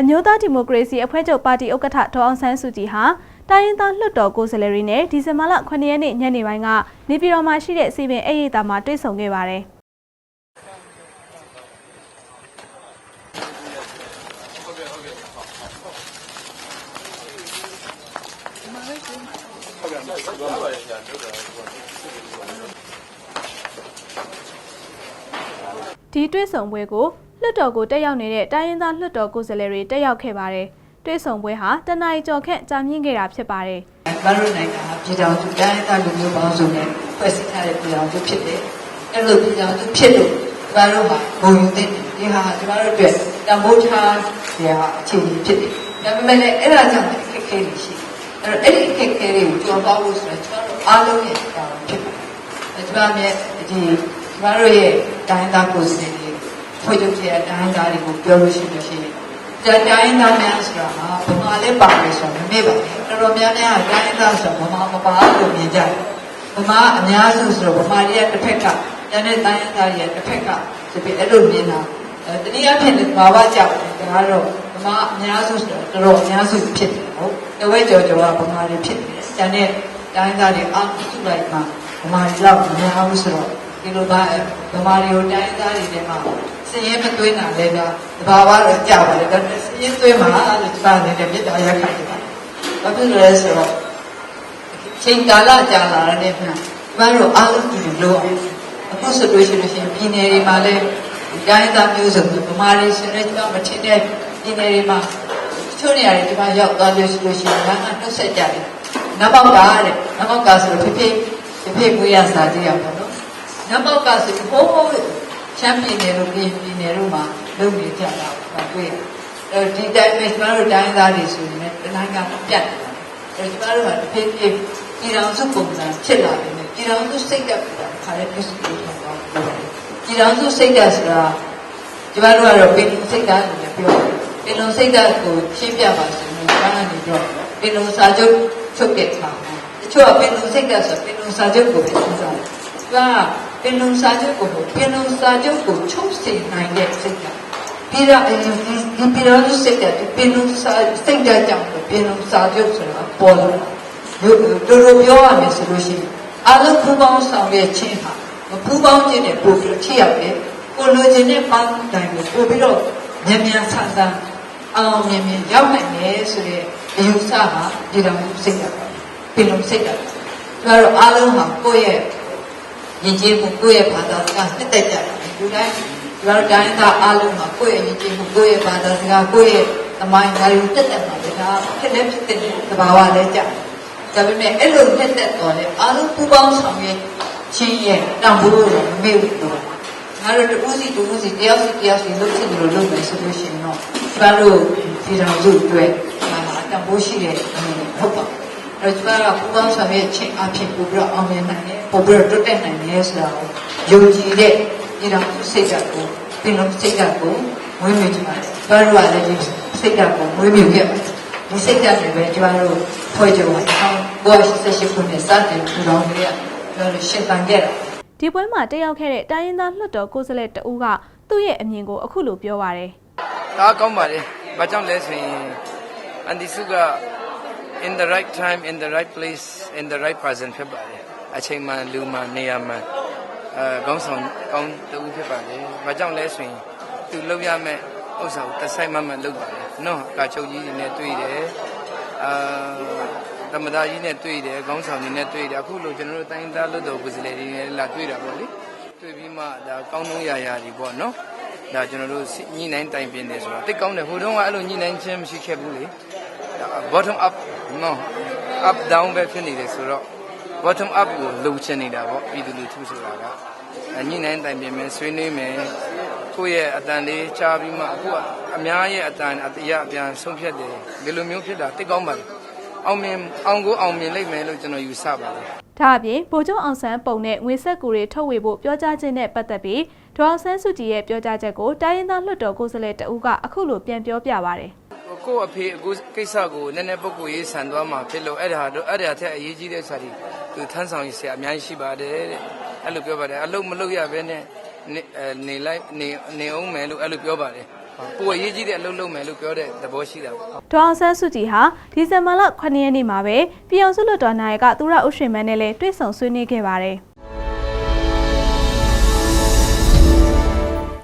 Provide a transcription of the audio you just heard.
အမျိုးသားဒီမိုကရေစီအဖွဲ့ချုပ်ပါတီဥက္ကဋ္ဌဒေါ်အောင်ဆန်းစုကြည်ဟာတိုင်းရင်းသားလွှတ်တော်ကိုယ်စားလှယ်တွေနဲ့ဒီဇင်ဘာလ9ရက်နေ့ညနေပိုင်းကနေပြည်တော်မှာရှိတဲ့စီပင်အိတ်ရိပ်သာမှာတွေ့ဆုံခဲ့ပါတယ်။ဒီတွေ့ဆုံပွဲကို လွှတ်တော်ကိုတက်ရောက်နေတဲ့တိုင်းရင်းသားလွှတ်တော်ကိုယ်စားလှယ်တွေတက်ရောက်ခဲ့ပါတယ်။တွေ့ဆုံပွဲဟာတနအီကျော်ခန့်ကြာမြင့်ခဲ့တာဖြစ်ပါတယ်။ဘာလို့နိုင်ငံဟာပြည်တော်စုတိုင်းသားလူမျိုးပေါင်းစုံနဲ့ဖွဲ့စည်းထားတဲ့ပြည်တော်စုဖြစ်တယ်။အဲ့လိုပြည်တော်စုဖြစ်လို့ဘာလို့ဟာဘုံယူတဲ့ဒီဟာကျမတို့အတွက်တန်ဖိုးထားရအခြေအနေဖြစ်တယ်။ဒါပေမဲ့လည်းအဲ့ဒါကြောင့်အခက်အခဲတွေရှိတယ်။အဲ့တော့အဲ့ဒီအခက်အခဲတွေကိုကျော်ပေါက်ဖို့ဆိုတော့ကျမတို့အားလုံးရဲ့တာဝန်ဖြစ်ပါတယ်။ကျမမြဲဒီကျမတို့ရဲ့တိုင်းသားကိုယ်စားလှယ်တွေ ဖွဲ့ချုပ်တဲ့တိုင်းသားတွေကိုပြောလို့ရှိလို့ရှိရင်ကြတိုင်းသားများဆိုတာဟာဘမာလည်းပါတယ်ဆိုတော့မမေ့ပါဘူးတော်တော်များများတိုင်းသားဆိုတော့ဘမာမပါလို့မြင်ကြတယ်ဘမာအများစုဆိုတော့ဘမာတွေကတစ်ဖက်ကကျန်တဲ့တိုင်းသားတွေကတစ်ဖက်ကဆိုပြီးအဲ့လိုမြင်တာအဲတနည်းအားဖြင့်ဘာဝကြောက်တယ်ဒါကတော့ဘမာအများစုဆိုတော့တော်တော်အများစုဖြစ်တယ်ဟုတ်တဝဲကြော်ကြော်ကဘမာတွေဖြစ်တယ်ကျန်တဲ့တိုင်းသားတွေအားစုလိုက်မှဘမာတွေတော့မများဘူးဆိုတော့ဒီလိုသားဗမာတွေကိုတိုင်းသားတွေထဲမှာ စည်ရင်မသွင်းတာလည်းကတဘာဝတော့ကြောက်ပါတယ်ဒါပေမဲ့စည်ရင်သွင်းမှာလို့ဒီပါနေတဲ့မြေတားရက်ခိုက်တာဘာဖြစ်လို့လဲဆိုတော့ချိန်ကာလကြာလာတဲ့အခါကျမတို့အားလုံးဒီလိုလိုအခုဆိုလို့ရှိလို့ရှိရင်ပြည်နယ်တွေမှာလည်းဒီတိုင်းသားမျိုးစုံဗမာတွေဆိုတဲ့ကျွန်တော်မထင်တဲ့ပြည်နယ်တွေမှာချို့နေရာတွေဒီမှာရောက်သွားလို့ရှိလို့ရှိရင်ငါကနှုတ်ဆက်ကြတယ်နောက်ပေါက်ကတဲ့နောက်ပေါက်ကဆိုတော့ဖိဖိဖိဖိကိုရစာကြည့်ရပါတော့နံပါတ်ကဆိုဟိုးဟိုး ချမ်းပြည်နယ်တို့ပြည်ပြည်နယ်တို့မှာလုပ်နေကြတာပါတွေ့ရတယ်။အဲဒီတိုင်းပဲကျမတို့တိုင်းသားတွေဆိုရင်လည်းတနိုင်ငံကပြတ်တယ်။အဲဒီကျမတို့ကတစ်ဖြည်းဖြည်းပြည်တော်စုပုံစံဖြစ်လာတယ်။ပြည်တော်စုစိတ်ကပ်တာခါလေးပြည့်စုံနေတာပေါ့။ပြည်တော်စုစိတ်ကပ်ဆိုတာကျမတို့ကတော့ပင်စိတ်ကပ်လို့ပြောတယ်။ပင်လုံးစိတ်ကပ်ကိုရှင်းပြပါဆိုရင်ဘာမှမပြောပင်လုံးစာချုပ်ချုပ်တဲ့အခါတချို့ကပင်လုံးစိတ်ကပ်ဆိုပင်လုံးစာချုပ်ကိုပဲစဉ်းစားတယ်။က ပင်လုံစာချုပ်ကိုပင်လုံစာချုပ်ကိုချုပ်စေနိုင်တဲ့စိတ်ကပြည်ရဒီပြည်တော်စုစိတ်ကပင်လုံစာစိတ်ဓာတ်ကြောင့်ပင်လုံစာချုပ်ဆိုတာပေါ်လာတို့တို့ပြောရမယ်ဆိုလို့ရှိရင်အလုံးပူပေါင်းဆောင်ရဲ့ချင်းဟာမပူပေါင်းခြင်းနဲ့ပို့ပြီးထိရောက်တယ်ကိုလိုချင်တဲ့ပန်းတိုင်းကိုပို့ပြီးတော့မြန်မြန်ဆန်ဆန်အောင်မြင်မြင်ရောက်နိုင်တယ်ဆိုတဲ့အယူဆဟာပြည်တော်စုစိတ်ကပင်လုံစိတ်ကဒါတော့အလုံးဟာကိုယ့်ရဲ့ ယဉ်ကျေးမှုကိုယ့်ရဲ့ဘာသာစကားနှစ်သက်ကြတယ်ဒီတိုင်းဒီလိုတိုင်းသားအားလုံးမှာကိုယ့်ရဲ့ယဉ်ကျေးမှုကိုယ့်ရဲ့ဘာသာစကားကိုယ့်ရဲ့သမိုင်းဓာတ်ကိုတက်တက်မှာပဲဒါဖြစ်နေဖြစ်တဲ့သဘာဝလည်းကြဒါပေမဲ့အဲ့လိုတက်တက်တော်လဲအားလုံးပူပေါင်းဆောင်ရွက်ချင်းရဲ့တန်ဖိုးကိုမမေ့ဘူးတော့ငါတို့တူစီတူစီတယောက်စီတယောက်စီလုပ်ချင်လို့လုပ်မယ်ဆိုလို့ရှိရင်တော့ကျွန်တော်တို့ဒီတော်စုအတွက်ဒါမှတန်ဖိုးရှိတဲ့အနေနဲ့ဟုတ်ပါဘူး အဲ့ကျမကပူပေါင်းဆောင်ရွက်ခြင်းအဖြစ်ပို့ပြီးတော့အောင်မြင်နိုင်တယ်ပို့ပြီးတော့တွတ်တက်နိုင်တယ်ဆိုတာကိုယုံကြည်တဲ့ဒီတော့စိတ်ဓာတ်ကိုပြင်လို့စိတ်ဓာတ်ကိုမွေးမြူကြပါတယ်။ဘာလို့လဲဒီစိတ်ဓာတ်ကိုမွေးမြူခဲ့ပါတယ်။ဒီစိတ်ဓာတ်တွေပဲကျမတို့ဖွဲ့ကြအောင်ဘောရှိရှိခုနဲ့စတင်ထူထောင်ကြရလို့ရှင်းပန်ခဲ့တာ။ဒီပွဲမှာတက်ရောက်ခဲ့တဲ့တိုင်းရင်းသားလွှတ်တော်ကိုယ်စားလှယ်တဦးကသူ့ရဲ့အမြင်ကိုအခုလိုပြောပါရယ်ဒါကောင်းပါလေ။ဘာကြောင့်လဲဆိုရင်အန်ဒီစုက in the right time in the right place in the right person ဖြစ်ပါတယ်။အချိန်မှန်လူမှန်နေရာမှန်အဲကောင်းဆောင်ကောင်းတူဖြစ်ပါလေ။ဘာကြောင့်လဲဆိုရင်သူလုပ်ရမယ့်ဥစ္စာကိုတစ်ဆိုင်မှမှလုပ်ပါလေ။နော်ကာချုပ်ကြီးတွေနဲ့တွေ့တယ်။အာသမဒါကြီးနဲ့တွေ့တယ်ခေါင်းဆောင်တွေနဲ့တွေ့တယ်အခုလိုကျွန်တော်တို့တိုင်းသားလွတ်တော်ကိုယ်စားလှယ်တွေနဲ့လာတွေ့တာပေါ့လေတွေ့ပြီးမှဒါကောင်းနှုံးရာရာတွေပေါ့နော်ဒါကျွန်တော်တို့ညှိနှိုင်းတိုင်ပင်တယ်ဆိုတာတိတ်ကောင်းတယ်ဟိုတုန်းကအဲ့လိုညှိနှိုင်းခြင်းမရှိခဲ့ဘူးလေဒါ bottom up နော် up down ပဲဖြစ်နေတယ်ဆိုတော့ bottom up ကိုလှုပ်ချင်နေတာပေါ့ပြည်သူလူထုဆိုတာကညှိနှိုင်းတိုင်ပင်မယ်ဆွေးနွေးမယ်ကိုယ့်ရဲ့အတန်လေးချားပြီးမှအခုကအများရဲ့အတန်အတရားအပြန်ဆုံးဖြတ်တယ်ဒီလိုမျိုးဖြစ်တာတိတ်ကောင်းပါတယ်အောင်မြင်အောင်ကိုအောင်မြင်လိမ့်မယ်လို့ကျွန်တော်ယူဆပါတယ်။ဒါအပြင်ဗိုလ်ချုပ်အောင်ဆန်းပုံနဲ့ငွေဆက်ကူတွေထုတ်ဝေဖို့ပြောကြားခြင်းနဲ့ပတ်သက်ပြီးဒေါ်အောင်ဆန်းစုကြည်ရဲ့ပြောကြားချက်ကိုတိုင်းရင်းသားလွှတ်တော်ကိုယ်စားလှယ်တဦးကအခုလိုပြန်ပြောပြပါရယ် ကိုယ့်အဖေအခုကိစ္စကိုနည်းနည်းပုဂ္ဂိုလ်ရေးဆန်သွားမှာဖြစ်လို့အဲ့ဒါတော့အဲ့ဒါထက်အရေးကြီးတဲ့စာတွေသူထမ်းဆောင်ရဆရာအများကြီးရှိပါတယ်တဲ့အဲ့လိုပြောပါတယ်အလုပ်မလုပ်ရဘဲနဲ့နေအဲနေလိုက်နေနေအောင်မယ်လို့အဲ့လိုပြောပါတယ်ပိုအရေးကြီးတဲ့အလုပ်လုပ်မယ်လို့ပြောတဲ့သဘောရှိတာပေါ့ဒေါအောင်ဆန်းစုကြည်ဟာဒီဇင်ဘာလ9ရက်နေ့မှာပဲပြည်အောင်စုလွှတ်တော်နာယကသူရဥရှင်မန်းနဲ့လည်းတွေ့ဆုံဆွေးနွေးခဲ့ပါတယ်။